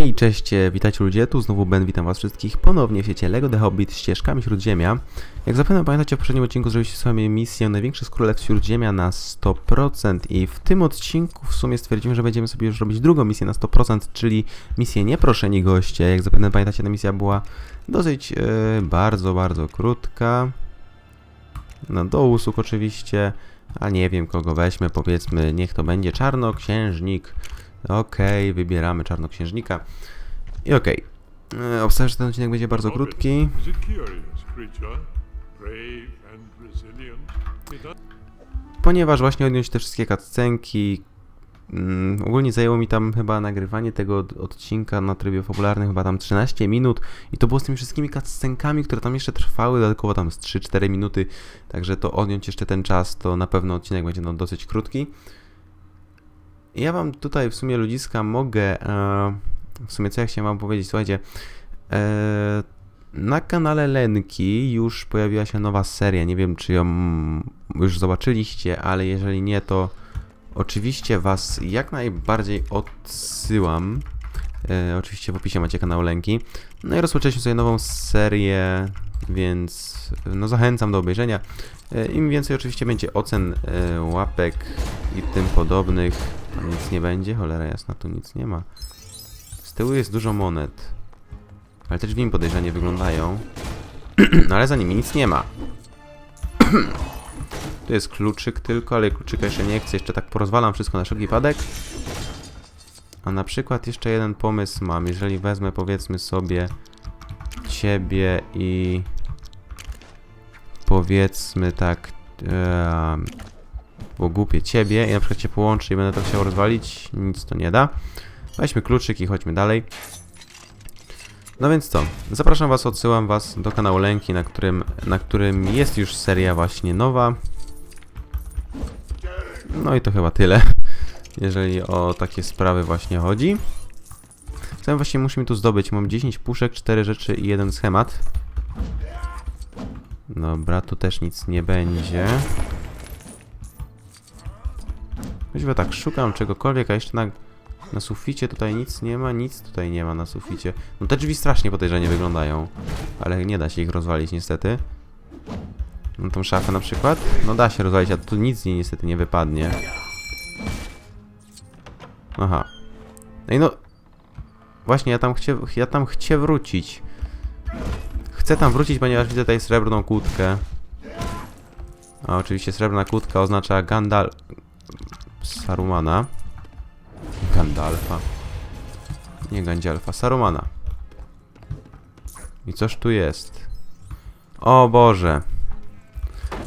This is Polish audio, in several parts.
Hej, cześć, e, witajcie ludzie, tu znowu Ben, witam was wszystkich ponownie w świecie LEGO The Hobbit ścieżkami Śródziemia. Jak zapewne pamiętacie w poprzednim odcinku zrobiliście sobie misję Największy z Królestw Śródziemia na 100% i w tym odcinku w sumie stwierdzimy, że będziemy sobie już robić drugą misję na 100%, czyli misję Nieproszeni Goście. Jak zapewne pamiętacie, ta misja była dosyć e, bardzo, bardzo krótka. No do usług oczywiście, a nie wiem kogo weźmy, powiedzmy, niech to będzie Czarnoksiężnik. Okej, wybieramy czarnoksiężnika. I okej. Okay. Obstawiam, że ten odcinek będzie bardzo krótki. Ponieważ właśnie odjąć te wszystkie cutscenki. Mm, ogólnie zajęło mi tam chyba nagrywanie tego od- odcinka na trybie fabularnym chyba tam 13 minut i to było z tymi wszystkimi cutscenkami, które tam jeszcze trwały, dodatkowo tam z 3-4 minuty, także to odjąć jeszcze ten czas, to na pewno odcinek będzie no dosyć krótki. Ja wam tutaj w sumie ludziska mogę, e, w sumie co ja chciałem wam powiedzieć, słuchajcie, e, na kanale Lenki już pojawiła się nowa seria. Nie wiem, czy ją już zobaczyliście, ale jeżeli nie, to oczywiście Was jak najbardziej odsyłam. E, oczywiście w opisie macie kanał Lenki. No i rozpoczęliśmy sobie nową serię, więc no zachęcam do obejrzenia. Im więcej oczywiście będzie ocen, łapek i tym podobnych, tam nic nie będzie. Cholera jasna, tu nic nie ma. Z tyłu jest dużo monet. Ale te drzwi mi podejrzanie wyglądają. no ale za nimi nic nie ma. tu jest kluczyk tylko, ale kluczyka jeszcze nie chcę. Jeszcze tak porozwalam wszystko na wszelki wypadek. A na przykład jeszcze jeden pomysł mam. Jeżeli wezmę powiedzmy sobie ciebie i powiedzmy tak e, głupie ciebie i na przykład cię połączę i będę to chciał rozwalić, nic to nie da. Weźmy kluczyk i chodźmy dalej. No więc co, zapraszam Was, odsyłam Was do kanału Lęki, na którym, na którym jest już seria właśnie nowa. No i to chyba tyle, jeżeli o takie sprawy właśnie chodzi. Co właśnie musimy tu zdobyć? Mam 10 puszek, 4 rzeczy i jeden schemat. Dobra, tu też nic nie będzie. Choćby tak szukam czegokolwiek, a jeszcze na, na suficie tutaj nic nie ma, nic tutaj nie ma na suficie. No te drzwi strasznie podejrzanie wyglądają, ale nie da się ich rozwalić niestety. No tą szafę na przykład? No da się rozwalić, a tu nic z niej niestety nie wypadnie. Aha. No no... Właśnie, ja tam chcę, ja tam chcę wrócić. Chcę tam wrócić, ponieważ widzę tutaj srebrną kłódkę. A oczywiście srebrna kłódka oznacza Gandal... Sarumana. Gandalfa. Nie Gandzialfa, Sarumana. I coż tu jest? O Boże.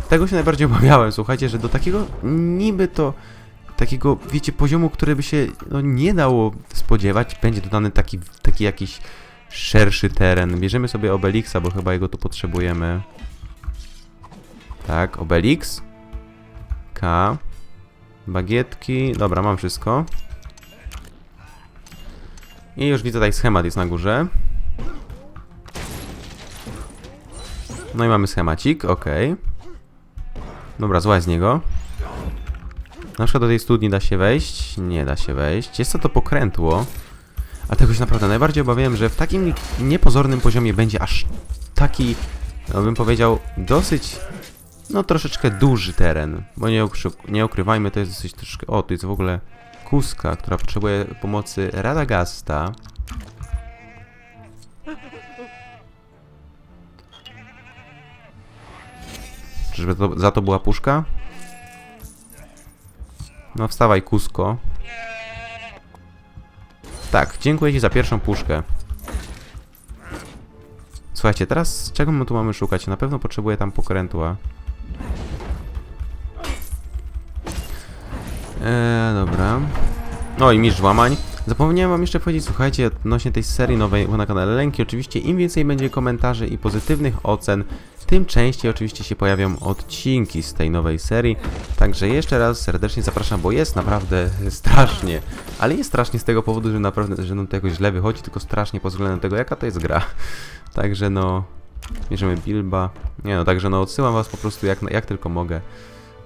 Tego się najbardziej obawiałem, słuchajcie, że do takiego niby to takiego, wiecie, poziomu, który by się no, nie dało spodziewać, będzie dodany taki, taki jakiś szerszy teren. Bierzemy sobie Obelixa, bo chyba jego tu potrzebujemy. Tak, Obelix. K. Bagietki. Dobra, mam wszystko. I już widzę tutaj schemat jest na górze. No i mamy schemacik, ok. Dobra, złaź z niego. Na przykład do tej studni da się wejść? Nie da się wejść. Jest to to pokrętło. A tego się naprawdę najbardziej obawiałem, że w takim niepozornym poziomie będzie aż taki, no bym powiedział, dosyć, no troszeczkę duży teren. Bo nie, ukrzy- nie ukrywajmy, to jest dosyć troszkę... O, tu jest w ogóle kuska, która potrzebuje pomocy Radagasta. Czyżby to, za to była puszka? No wstawaj, kusko. Tak, dziękuję Ci za pierwszą puszkę. Słuchajcie, teraz czego my tu mamy szukać? Na pewno potrzebuję tam pokrętła. Eee, dobra. No i mistrz łamań. Zapomniałem wam jeszcze powiedzieć, słuchajcie, odnośnie tej serii nowej na kanale Lenki, oczywiście im więcej będzie komentarzy i pozytywnych ocen, tym częściej oczywiście się pojawią odcinki z tej nowej serii. Także jeszcze raz serdecznie zapraszam, bo jest naprawdę strasznie. Ale jest strasznie z tego powodu, że naprawdę, że nam to jakoś źle wychodzi, tylko strasznie pod względem tego, jaka to jest gra. Także no, bierzemy Bilba. Nie no, także no, odsyłam was po prostu jak, jak tylko mogę,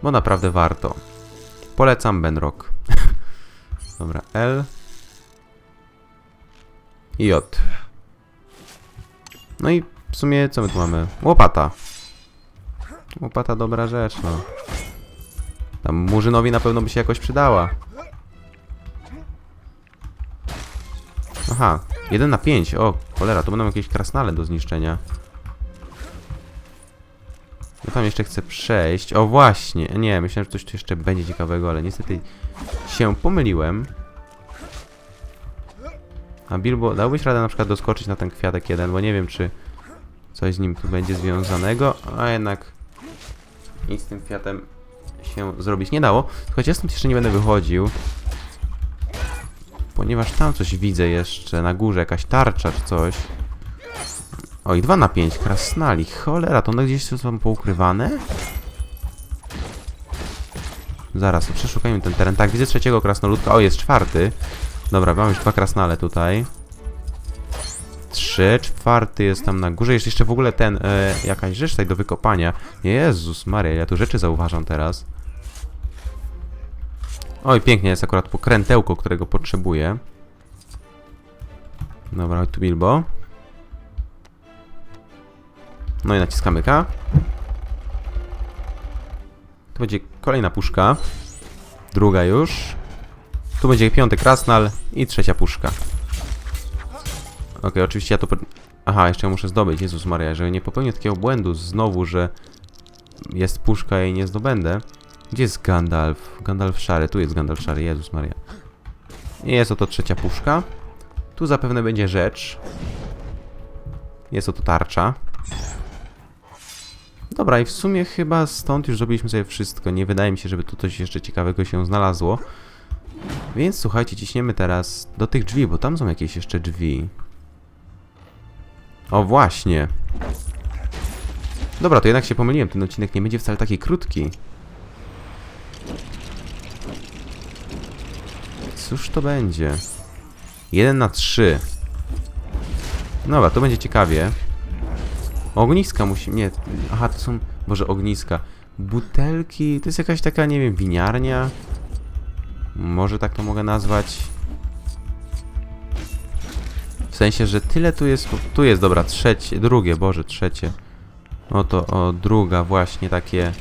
bo naprawdę warto. Polecam Benrock. Dobra, L. J. No i w sumie co my tu mamy? Łopata. Łopata dobra rzecz, no. Tam Murzynowi na pewno by się jakoś przydała. Aha, 1 na 5. O, cholera, to będą jakieś krasnale do zniszczenia. Tam jeszcze chcę przejść. O, właśnie. Nie, myślałem, że coś tu jeszcze będzie ciekawego, ale niestety się pomyliłem. A Bilbo, dałbyś radę na przykład doskoczyć na ten kwiatek jeden, bo nie wiem, czy coś z nim tu będzie związanego, a jednak nic z tym kwiatem się zrobić nie dało. Choć ja stąd jeszcze nie będę wychodził, ponieważ tam coś widzę jeszcze, na górze jakaś tarcza czy coś. Oj, 2 na 5, krasnali. Cholera, to one gdzieś są poukrywane? Zaraz, przeszukajmy ten teren. Tak, widzę trzeciego krasnoludka. O, jest czwarty. Dobra, mam już dwa krasnale tutaj. Trzy, czwarty jest tam na górze. Jest jeszcze w ogóle ten, e, jakaś rzecz tutaj do wykopania. Jezus Maria, ja tu rzeczy zauważam teraz. Oj, pięknie, jest akurat pokrętełko, którego potrzebuję. Dobra, chodź tu Bilbo. No i naciskamy K. Tu będzie kolejna puszka. Druga już. Tu będzie piąty krasnal i trzecia puszka. Okej, oczywiście ja to... Aha, jeszcze muszę zdobyć, Jezus Maria, żeby nie popełnię takiego błędu znowu, że jest puszka i nie zdobędę. Gdzie jest Gandalf? Gandalf szary, tu jest Gandalf szary, Jezus Maria. Jest oto trzecia puszka. Tu zapewne będzie rzecz. Jest oto tarcza. Dobra, i w sumie chyba stąd już zrobiliśmy sobie wszystko. Nie wydaje mi się, żeby tu coś jeszcze ciekawego się znalazło. Więc słuchajcie, ciśniemy teraz do tych drzwi, bo tam są jakieś jeszcze drzwi. O, właśnie. Dobra, to jednak się pomyliłem. Ten odcinek nie będzie wcale taki krótki. Cóż to będzie? 1 na 3. Dobra, to będzie ciekawie. Ogniska musi... Nie, aha, to są... Boże, ogniska. Butelki... To jest jakaś taka, nie wiem, winiarnia? Może tak to mogę nazwać. W sensie, że tyle tu jest... Tu jest, dobra, trzecie, drugie, Boże, trzecie. Oto, o, druga właśnie, takie...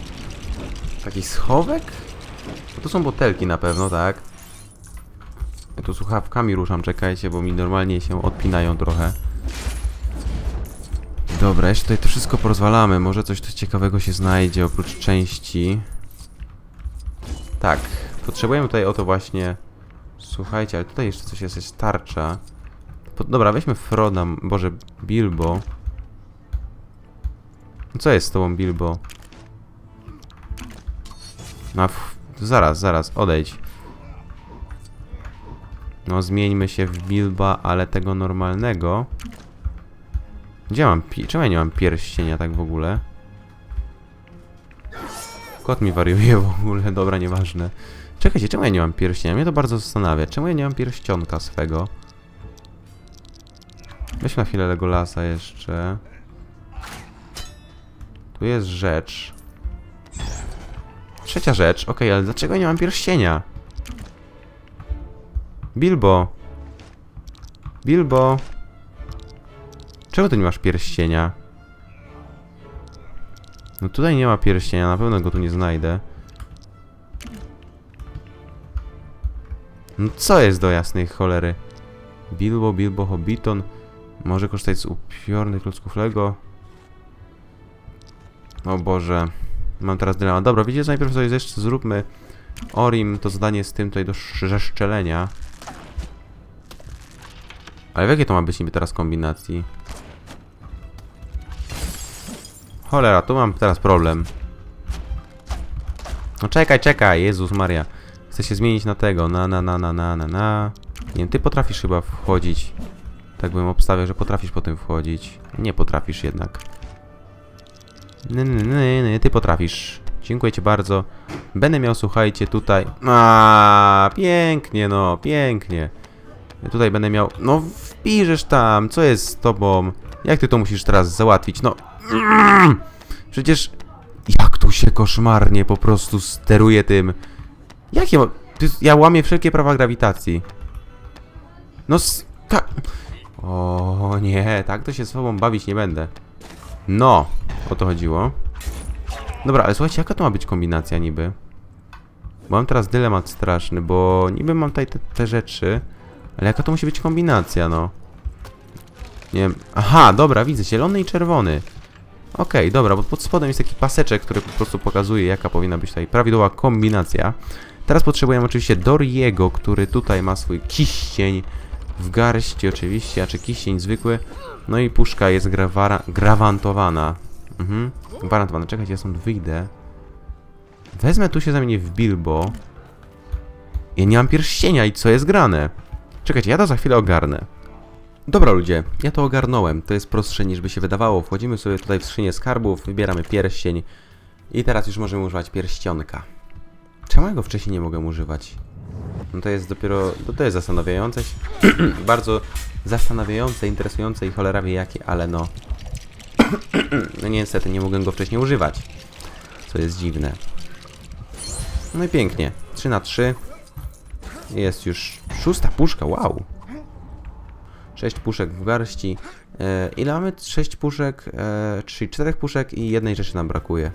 Taki schowek? No to są butelki na pewno, tak? Ja tu słuchawkami ruszam, czekajcie, bo mi normalnie się odpinają trochę. Dobra, jeszcze tutaj to wszystko porozwalamy. Może coś tu ciekawego się znajdzie oprócz części. Tak, potrzebujemy tutaj oto właśnie... Słuchajcie, ale tutaj jeszcze coś jest, jest tarcza. Po, dobra, weźmy Froda, Boże, Bilbo. No Co jest z tobą, Bilbo? No, zaraz, zaraz, odejdź. No, zmieńmy się w Bilba, ale tego normalnego. Gdzie mam pi... Czemu ja nie mam pierścienia tak w ogóle? Kot mi wariuje w ogóle, dobra, nieważne. Czekajcie, czemu ja nie mam pierścienia? Mnie to bardzo zastanawia. Czemu ja nie mam pierścionka swego? Weźmy na chwilę Legolasa jeszcze. Tu jest rzecz. Trzecia rzecz. Okej, ale dlaczego nie mam pierścienia? Bilbo. Bilbo. Czemu ty nie masz pierścienia? No tutaj nie ma pierścienia, na pewno go tu nie znajdę. No co jest do jasnej cholery? Bilbo, Bilbo, Hobbiton. Może korzystać z upiornych klocków Lego. O Boże. Mam teraz dylemat. Dobra, widzicie, najpierw sobie jeszcze zróbmy Orim, to zadanie z tym tutaj do sz- zeszczelenia. Ale w jakiej to ma być niby teraz kombinacji? Cholera, tu mam teraz problem. No czekaj, czekaj, Jezus Maria. Chcę się zmienić na tego, na na na na na na na. Nie ty potrafisz chyba wchodzić. Tak bym obstawiał, że potrafisz po tym wchodzić. Nie potrafisz jednak. Nie, nie, nie, nie, ty potrafisz. Dziękuję ci bardzo. Będę miał, słuchajcie, tutaj... A, pięknie, no, pięknie. Ja tutaj będę miał... No, wpiszesz tam, co jest z tobą? Jak ty to musisz teraz załatwić? No... Przecież... Jak tu się koszmarnie po prostu steruje tym... Jakie jest- Ja łamię wszelkie prawa grawitacji. No, ska... O nie, tak to się z sobą bawić nie będę. No, o to chodziło. Dobra, ale słuchajcie, jaka to ma być kombinacja niby? Mam teraz dylemat straszny, bo niby mam tutaj te, te rzeczy, ale jaka to musi być kombinacja, no? Nie wiem. Aha, dobra, widzę, zielony i czerwony. Okej, dobra, bo pod spodem jest taki paseczek, który po prostu pokazuje, jaka powinna być tutaj prawidłowa kombinacja. Teraz potrzebujemy oczywiście Doriego, który tutaj ma swój kiścień w garści oczywiście, a czy kiścień zwykły. No i puszka jest grawara, grawantowana. Mhm, gwarantowana. Czekajcie, ja stąd wyjdę. Wezmę tu się zamienię w Bilbo. Ja nie mam pierścienia i co jest grane? Czekajcie, ja to za chwilę ogarnę. Dobra ludzie, ja to ogarnąłem. To jest prostsze niż by się wydawało. Wchodzimy sobie tutaj w skrzynię skarbów, wybieramy pierścień i teraz już możemy używać pierścionka. Czemu ja go wcześniej nie mogę używać? No to jest dopiero, no to jest zastanawiające się. Bardzo zastanawiające, interesujące i cholera wie jakie, ale no... no niestety nie mogłem go wcześniej używać. Co jest dziwne. No i pięknie. 3 na 3 Jest już szósta puszka, wow. 6 puszek w garści. E, ile mamy? 6 puszek, e, czyli 4 puszek i jednej rzeczy nam brakuje.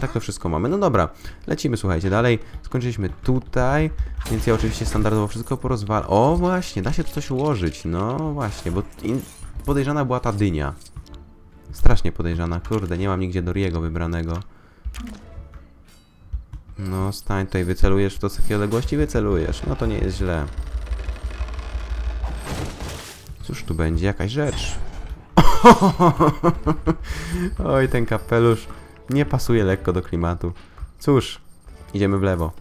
Tak to wszystko mamy. No dobra, lecimy, słuchajcie, dalej. Skończyliśmy tutaj, więc ja oczywiście standardowo wszystko porozwalam. O, właśnie, da się tu coś ułożyć. No właśnie, bo podejrzana była ta dynia. Strasznie podejrzana, kurde, nie mam nigdzie Doriego wybranego. No, stań tutaj, wycelujesz w to z takiej odległości, wycelujesz. No to nie jest źle. Cóż tu będzie? Jakaś rzecz. Oj, ten kapelusz nie pasuje lekko do klimatu. Cóż, idziemy w lewo.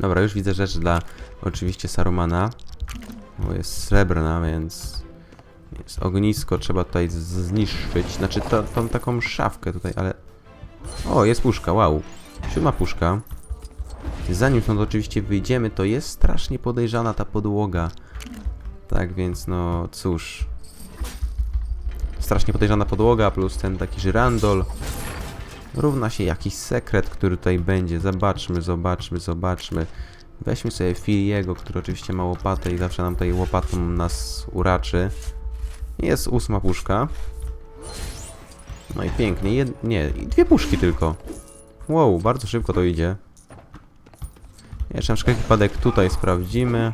Dobra, już widzę rzecz dla oczywiście Sarumana. Bo jest srebrna, więc jest ognisko, trzeba tutaj zniszczyć. Znaczy to, tą taką szafkę tutaj, ale... O, jest puszka, wow. Siódma puszka. Zanim stąd oczywiście wyjdziemy, to jest strasznie podejrzana ta podłoga. Tak więc, no cóż. Strasznie podejrzana podłoga, plus ten taki żyrandol. Równa się jakiś sekret, który tutaj będzie. Zobaczmy, zobaczmy, zobaczmy. Weźmy sobie Filiego, który oczywiście ma łopatę i zawsze nam tutaj łopatą nas uraczy. Jest ósma puszka. No i pięknie. Jed... Nie, dwie puszki tylko. Wow, bardzo szybko to idzie. Jeszcze na wszelki wypadek tutaj sprawdzimy.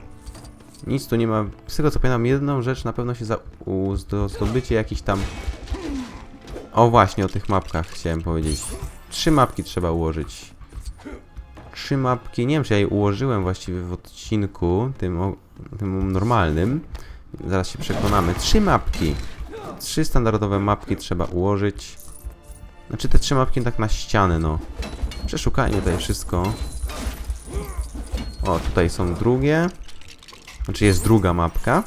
Nic tu nie ma. Z tego co pamiętam, jedną rzecz na pewno się za u, do zdobycie jakiś tam. O właśnie, o tych mapkach chciałem powiedzieć. Trzy mapki trzeba ułożyć. Trzy mapki. Nie wiem, czy ja je ułożyłem właściwie w odcinku tym, tym normalnym. Zaraz się przekonamy. Trzy mapki. Trzy standardowe mapki trzeba ułożyć. Znaczy te trzy mapki tak na ściany, no. Przeszukajmy tutaj wszystko. O, tutaj są drugie. Znaczy jest druga mapka.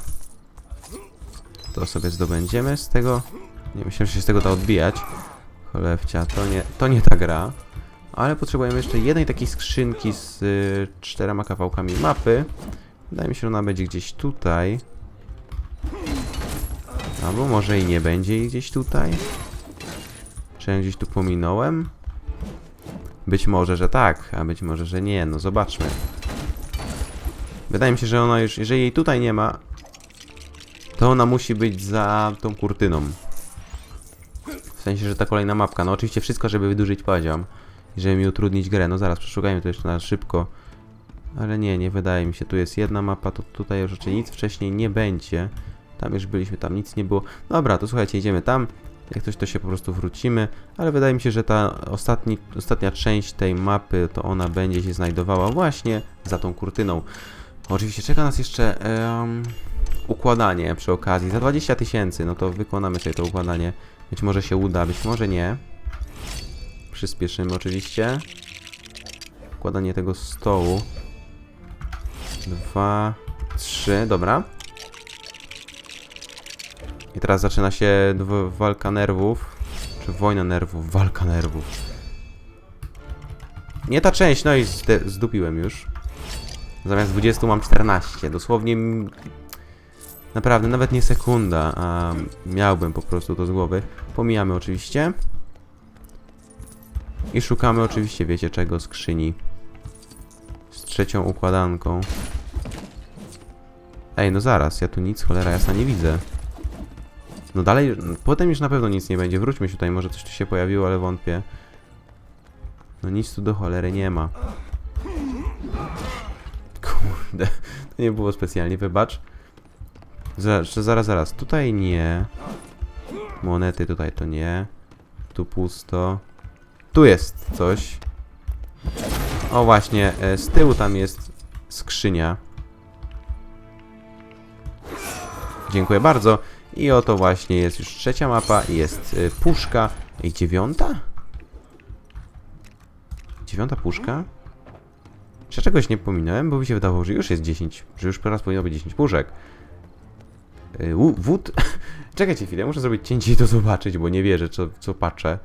To sobie zdobędziemy z tego. Nie myślałem, że się z tego da odbijać. Cholewcia, to nie, to nie ta gra. Ale potrzebujemy jeszcze jednej takiej skrzynki z y, czterema kawałkami mapy. Wydaje mi się, że ona będzie gdzieś tutaj. Albo może i nie będzie jej gdzieś tutaj. Czy ją gdzieś tu pominąłem? Być może, że tak, a być może, że nie. No zobaczmy. Wydaje mi się, że ona już, jeżeli jej tutaj nie ma, to ona musi być za tą kurtyną. W sensie, że ta kolejna mapka. No oczywiście wszystko, żeby wydłużyć poziom i żeby mi utrudnić grę. No zaraz, przeszukajmy to jeszcze na szybko. Ale nie, nie wydaje mi się. Tu jest jedna mapa, to tutaj już raczej nic wcześniej nie będzie. Tam już byliśmy, tam nic nie było. Dobra, to słuchajcie, idziemy tam. Jak coś, to się po prostu wrócimy. Ale wydaje mi się, że ta ostatni, ostatnia część tej mapy, to ona będzie się znajdowała właśnie za tą kurtyną. Oczywiście czeka nas jeszcze em, układanie przy okazji. Za 20 tysięcy, no to wykonamy sobie to układanie. Być może się uda, być może nie. Przyspieszymy oczywiście. Układanie tego stołu. Dwa, trzy, dobra. I teraz zaczyna się walka nerwów. Czy wojna nerwów? Walka nerwów. Nie ta część, no i zdupiłem już. Zamiast 20 mam 14. Dosłownie. Naprawdę, nawet nie sekunda. A miałbym po prostu to z głowy. Pomijamy oczywiście. I szukamy oczywiście, wiecie czego, skrzyni. Z trzecią układanką. Ej, no zaraz, ja tu nic cholera jasna nie widzę. No dalej, potem już na pewno nic nie będzie. Wróćmy się tutaj, może coś tu się pojawiło, ale wątpię. No nic tu do cholery nie ma. Kurde, to nie było specjalnie, wybacz. Zaraz, zaraz, zaraz, tutaj nie. Monety tutaj to nie. Tu pusto. Tu jest coś. O właśnie, e, z tyłu tam jest skrzynia. Dziękuję bardzo. I oto właśnie jest już trzecia mapa jest y, puszka. I dziewiąta? Dziewiąta puszka? Ja czegoś nie pominąłem? Bo mi się wydawało, że już jest 10. Że już teraz powinno być 10 puszek. Y, łu- Wód. Czekajcie chwilę, muszę zrobić cięcie i to zobaczyć, bo nie wierzę, co, co patrzę.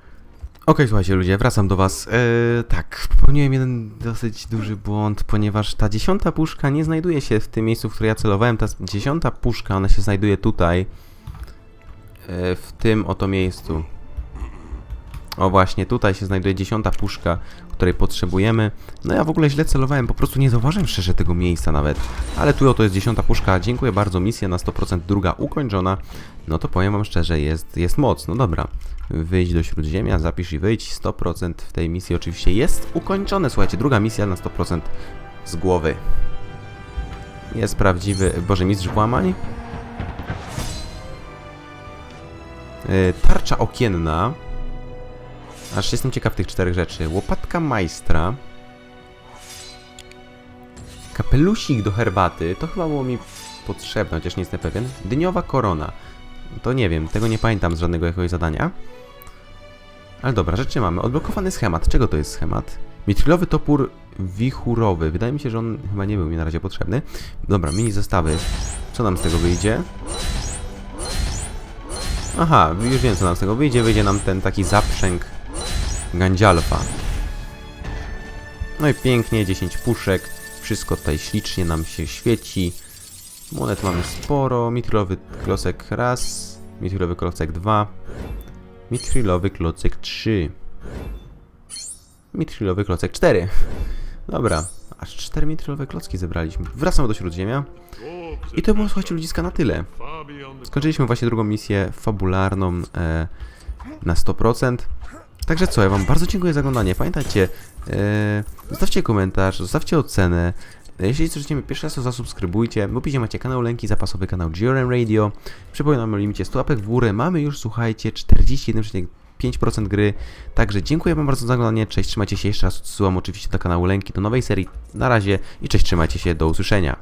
Okej, słuchajcie ludzie, wracam do was. Eee, tak, popełniłem jeden dosyć duży błąd, ponieważ ta dziesiąta puszka nie znajduje się w tym miejscu, w które ja celowałem. Ta dziesiąta puszka, ona się znajduje tutaj. E, w tym oto miejscu. O właśnie, tutaj się znajduje dziesiąta puszka, której potrzebujemy. No ja w ogóle źle celowałem, po prostu nie zauważyłem szczerze tego miejsca nawet. Ale tu oto jest dziesiąta puszka, dziękuję bardzo, misja na 100% druga ukończona. No to powiem wam szczerze, jest, jest moc, no dobra. Wyjdź do Śródziemia, zapisz i wyjdź. 100% w tej misji oczywiście jest ukończone. Słuchajcie, druga misja na 100% z głowy. Jest prawdziwy, boże, mistrz włamań. Yy, tarcza okienna. Aż jestem ciekaw tych czterech rzeczy. Łopatka majstra. Kapelusik do herbaty. To chyba było mi potrzebne, chociaż nie jestem pewien. Dyniowa korona. To nie wiem, tego nie pamiętam z żadnego jakiegoś zadania. Ale dobra, rzeczy mamy. Odblokowany schemat. Czego to jest schemat? Mitrilowy topór wichurowy. Wydaje mi się, że on chyba nie był mi na razie potrzebny. Dobra, mini zestawy. Co nam z tego wyjdzie? Aha, już wiem co nam z tego wyjdzie. Wyjdzie nam ten taki zaprzęg Gandzialfa. No i pięknie, 10 puszek. Wszystko tutaj ślicznie nam się świeci. Monet mamy sporo. Mitrilowy klocek raz. Mitrilowy klocek dwa. Mitrilowy klocek 3. Mitrilowy klocek 4. Dobra, aż 4 mitrilowe klocki zebraliśmy. Wracamy do Śródziemia. I to było, słuchajcie, ludziska na tyle. Skończyliśmy właśnie drugą misję fabularną e, na 100%. Także co, ja wam bardzo dziękuję za oglądanie. Pamiętajcie, e, zostawcie komentarz, zostawcie ocenę. Jeśli mnie pierwszy raz, to zasubskrybujcie. Opisie macie kanał Lenki, zapasowy kanał GRM Radio. Przypominam o limicie 100 łapek w górę. Mamy już, słuchajcie, 41,5% gry. Także dziękuję wam bardzo za oglądanie. Cześć, trzymajcie się. Jeszcze raz odsyłam oczywiście do kanału Lenki, do nowej serii. Na razie i cześć, trzymajcie się. Do usłyszenia.